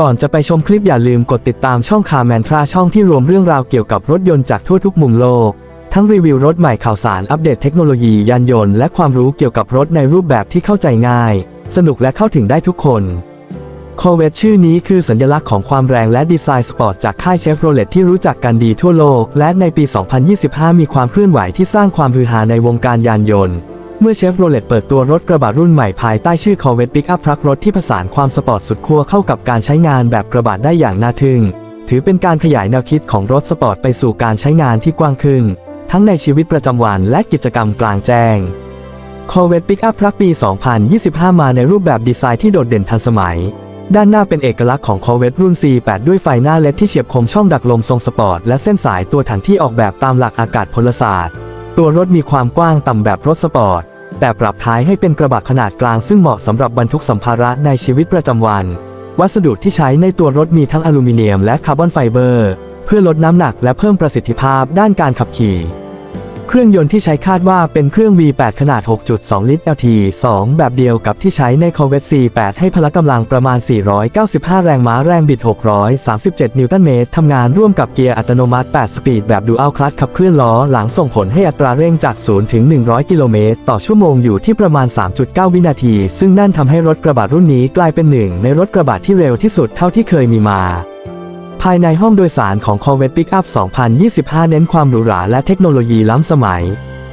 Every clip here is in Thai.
ก่อนจะไปชมคลิปอย่าลืมกดติดตามช่องคาแมนทราช่องที่รวมเรื่องราวเกี่ยวกับรถยนต์จากทั่วทุกมุมโลก ทั้งรีวิวรถใหม่ข่าวสารอัปเดตเทคโนโลยียานยนต์และความรู้เกี่ยวกับรถในรูปแบบที่เข้าใจง่าย สนุกและเข้าถึงได้ทุกคน c o r v e t ชื่อนี้คือสัญลักษณ์ของความแรงและดีไซน์สปอร์ตจากค่ายเชฟโรเลตที่รู้จักกันดีทั่วโลก และในปี 2025 มีความเคลื่อนไหวที่สร้างความฮือฮาในวงการยานยนต์ เมื่อเชฟโรเลตเปิดตัวรถกระบะรุ่นใหม่ภายใต้ชื่อ Corvette Pickup Truck รถที่ผสานความสปอร์ตสุดขั้วเข้ากับการใช้งานแบบกระบะได้อย่างน่าทึ่ง ถือเป็นการขยายแนวคิดของรถสปอร์ตไปสู่การใช้งานที่กว้างขึ้น ทั้งในชีวิตประจำวันและกิจกรรมกลางแจ้ง Corvette Pickup Truck ปี 2025 มาในรูปแบบดีไซน์ที่โดดเด่นทันสมัย ด้านหน้าเป็นเอกลักษณ์ของ Corvette รุ่น C8 ด้วยไฟหน้าเลดที่เฉียบคมช่องดักลมทรงสปอร์ตและเส้นสายตัวถังที่ออกแบบตามหลักอากาศพลศาสตร์ ตัวรถมีความกว้างต่ำแบบรถสปอร์ต แต่ปรับท้ายให้เป็นกระบะขนาดกลางซึ่งเหมาะสำหรับบรรทุกสัมภาระในชีวิตประจำวัน วัสดุที่ใช้ในตัวรถมีทั้งอลูมิเนียมและคาร์บอนไฟเบอร์ เพื่อลดน้ำหนักและเพิ่มประสิทธิภาพด้านการขับขี่ เครื่องยนต์ที่ใช้คาดว่าเป็นเครื่อง V8 ขนาด 6.2 ลิตร LT2 แบบเดียวกับที่ใช้ใน Corvette C8 ให้พละกำลังประมาณ 495 แรงม้าแรงบิด 637 นิวตันเมตร ทำงานร่วมกับเกียร์อัตโนมัติ 8 สปีดแบบดูอัลคลัตขับเคลื่อนล้อหลังส่งผลให้อัตราเร่งจาก 0 ถึง 100 กิโลเมตร ต่อชั่วโมงอยู่ที่ประมาณ 3.9 วินาที ซึ่งนั่นทำให้รถกระบะรุ่นนี้กลายเป็นหนึ่งในรถกระบะที่เร็วที่สุดเท่าที่เคยมีมาายในห้องโดยสารของ Corvette Pickup 2025 เน้นความหรูหราและเทคโนโลยีล้ำสมัย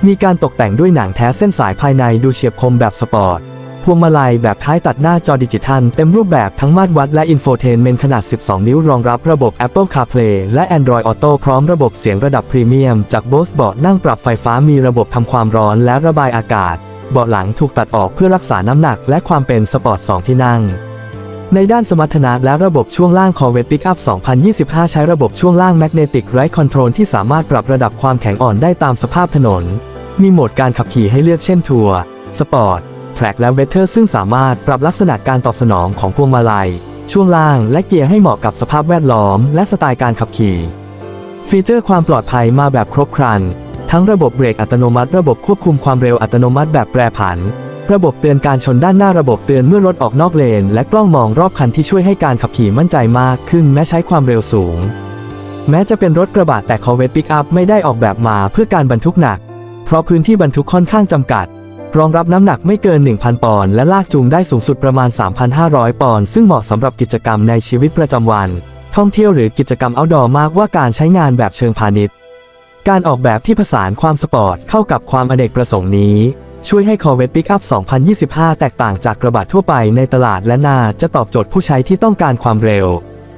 มีการตกแต่งด้วยหนังแท้เส้นสายภายในดูเฉียบคมแบบสปอร์ต พวงมาลัยแบบท้ายตัดหน้าจอดิจิทัล เต็มรูปแบบทั้งมาตรวัดและอินโฟเทนเมนต์ขนาด 12 นิ้วรองรับระบบ Apple CarPlay และ Android Auto พร้อมระบบเสียงระดับพรีเมียม จาก Bose เบาะนั่งปรับไฟฟ้ามีระบบทำความร้อนและระบายอากาศ เบาะหลังถูกตัดออกเพื่อรักษาน้ำหนักและความเป็นสปอร์ต 2 ที่นั่ง ในด้านสมรรถนะและระบบช่วงล่าง Corvette Pickup 2025 ใช้ระบบช่วงล่าง Magnetic Ride Control ที่สามารถปรับระดับความแข็งอ่อนได้ตามสภาพถนน มีโหมดการขับขี่ให้เลือกเช่นทัวร์สปอร์ตแทร็กและเวเทอร์ซึ่งสามารถปรับลักษณะการตอบสนองของพวงมาลัย ช่วงล่างและเกียร์ให้เหมาะกับสภาพแวดล้อม และสไตล์การขับขี่ ฟีเจอร์ความปลอดภัยมาแบบครบครัน ทั้งระบบเบรกอัตโนมัติ ระบบควบคุมความเร็วอัตโนมัติแบบแปรผัน ระบบเตือนการชนด้านหน้าระบบเตือนเมื่อรถออกนอกเลน และกล้องมองรอบคันที่ช่วยให้การขับขี่มั่นใจมากขึ้นแม้ใช้ความเร็วสูง แม้จะเป็นรถกระบะแต่ Corvette Pickup ไม่ได้ออกแบบมาเพื่อการบรรทุกหนัก เพราะพื้นที่บรรทุกค่อนข้างจำกัด รองรับน้ำหนักไม่เกิน 1,000 ปอนด์และลากจูงได้สูงสุดประมาณ 3,500 ปอนด์ซึ่งเหมาะสำหรับกิจกรรมในชีวิตประจำวัน ท่องเที่ยวหรือกิจกรรม outdoor มากว่าการใช้งานแบบเชิงพาณิชย์ การออกแบบที่ผสานความสปอร์ตเข้ากับความอเนกประสงค์นี้ ช่วยให้ Corvette Pickup 2025 แตกต่างจากกระบะทั่วไปในตลาดและน่าจะตอบโจทย์ผู้ใช้ที่ต้องการความเร็ว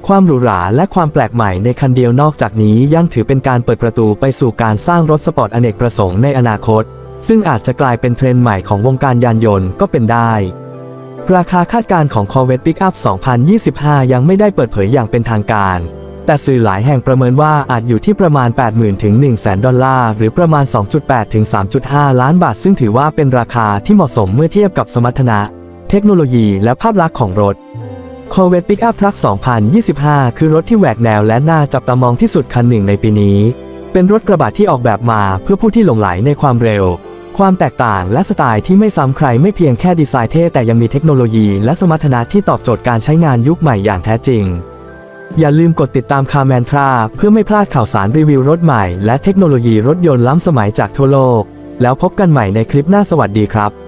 ความหรูหราและความแปลกใหม่ในคันเดียวนอกจากนี้ยังถือเป็นการเปิดประตูไปสู่การสร้างรถสปอร์ตอเนกประสงค์ในอนาคต ซึ่งอาจจะกลายเป็นเทรนด์ใหม่ของวงการยานยนต์ก็เป็นได้ ราคาคาดการณ์ของ Corvette Pickup 2025 ยังไม่ได้เปิดเผยอย่างเป็นทางการ แต่สื่อหลายแห่งประเมินว่าอาจอยู่ที่ประมาณ 80,000 ถึง 100,000 ดอลลาร์ หรือประมาณ 2.8 ถึง 3.5 ล้านบาท ซึ่งถือว่าเป็นราคาที่เหมาะสมเมื่อเทียบกับสมรรถนะ เทคโนโลยี และภาพลักษณ์ของรถ Corvette Pickup Truck 2025 คือรถที่แหวกแนวและน่าจับตามองที่สุดคันหนึ่งในปีนี้ เป็นรถกระบะที่ออกแบบมาเพื่อผู้ที่หลงไหลในความเร็ว ความแตกต่างและสไตล์ที่ไม่ซ้ำใครไม่เพียงแค่ดีไซน์เท่แต่ยังมีเทคโนโลยีและสมรรถนะที่ตอบโจทย์การใช้งานยุคใหม่อย่างแท้จริง อย่าลืมกดติดตามคาแมนทราเพื่อไม่พลาดข่าวสารรีวิวรถใหม่และเทคโนโลยีรถยนต์ล้ำสมัยจากทั่วโลก แล้วพบกันใหม่ในคลิปหน้าสวัสดีครับ